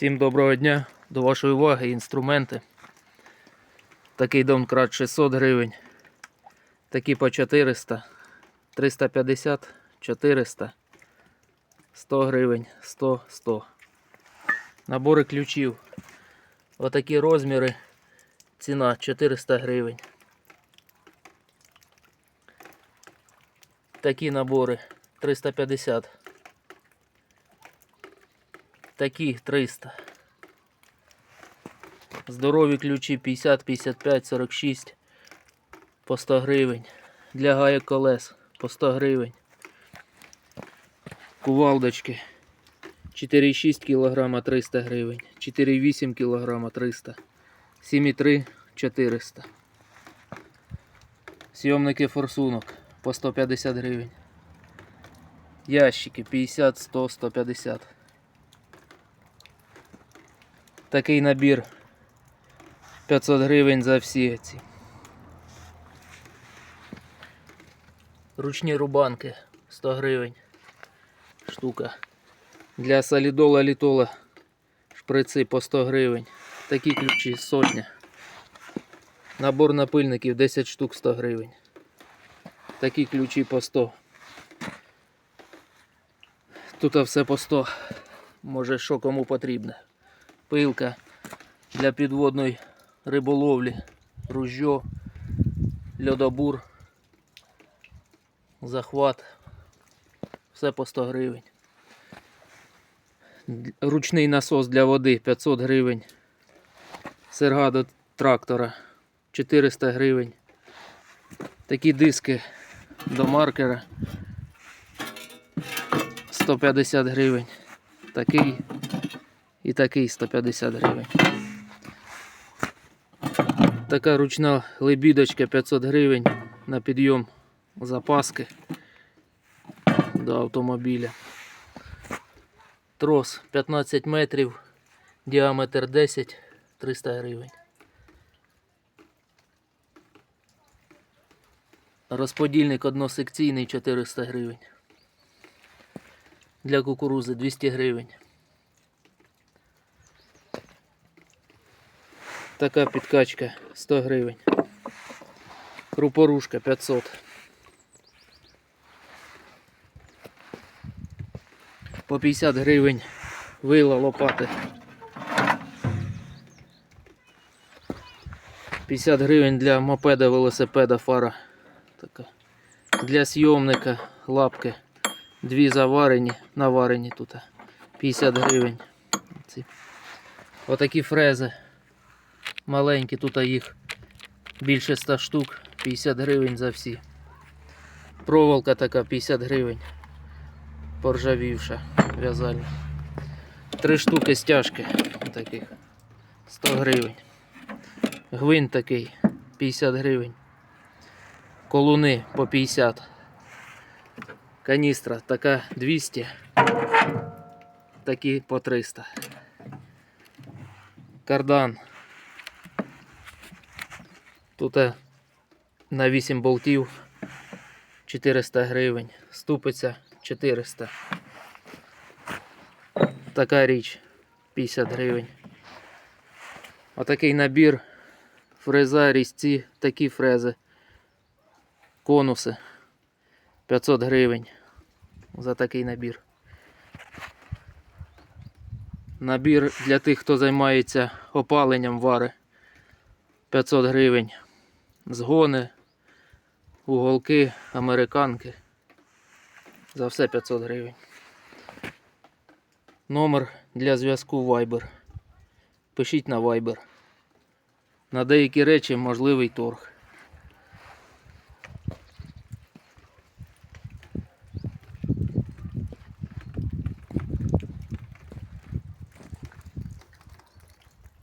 Всім доброго дня. До вашої уваги інструменти. Такий домкрат 600 гривень. Такі по 400, 350, 400, 100 гривень, 100, 100. Набори ключів. Отакі розміри. Ціна 400 гривень. Такі набори 350. Такі 300. Здорові ключі 50, 55, 46 по 100 гривень. Для гаяк колес по 100 гривень. Кувалдочки 4,6 кг 300 гривень. 4,8 кг 300. 7,3 400. Сйомники форсунок по 150 гривень. Ящики 50, 100, 150. Такий набір 500 гривень за всі ці. Ручні рубанки 100 гривень. Штука. Для солідола літола шприци по 100 гривень. Такі ключі сотня. Набор напильників 10 штук 100 гривень. Такі ключі по 100. Тут все по 100. Може що кому потрібне. Пилка для підводної риболовлі, ружьо, льодобур, захват. Все по 100 гривень. Ручний насос для води 500 гривень. Серга до трактора 400 гривень. Такі диски до маркера 150 гривень. Такий і такий 150 гривень. Така ручна лебідочка 500 гривень на підйом запаски до автомобіля. Трос 15 метрів, діаметр 10, 300 гривень. Розподільник односекційний 400 гривень. Для кукурузи 200 гривень. Така підкачка 100 гривень. Крупорушка 500. По 50 гривень вила лопати. 50 гривень для мопеда, велосипеда, фара. Така. Для зйомника лапки. Дві заварені, наварені тут. 50 гривень. Отакі фрези. Маленькі, тут їх більше 100 штук, 50 гривень за всі. Проволока така 50 гривень. Поржавівша, в'язальна. Три штуки стяжки таких 100 гривень. Гвинт такий 50 гривень. Колуни по 50. Каністра така 200. Такі по 300. Кардан Тут е, на 8 болтів 400 гривень. Ступиця 400. Така річ 50 гривень. Отакий набір. Фреза, різці, такі фрези. Конуси 500 гривень за такий набір. Набір для тих, хто займається опаленням вари. 500 гривень. Згони, уголки, американки. За все 500 гривень. Номер для зв'язку Viber. Пишіть на Viber. На деякі речі можливий торг.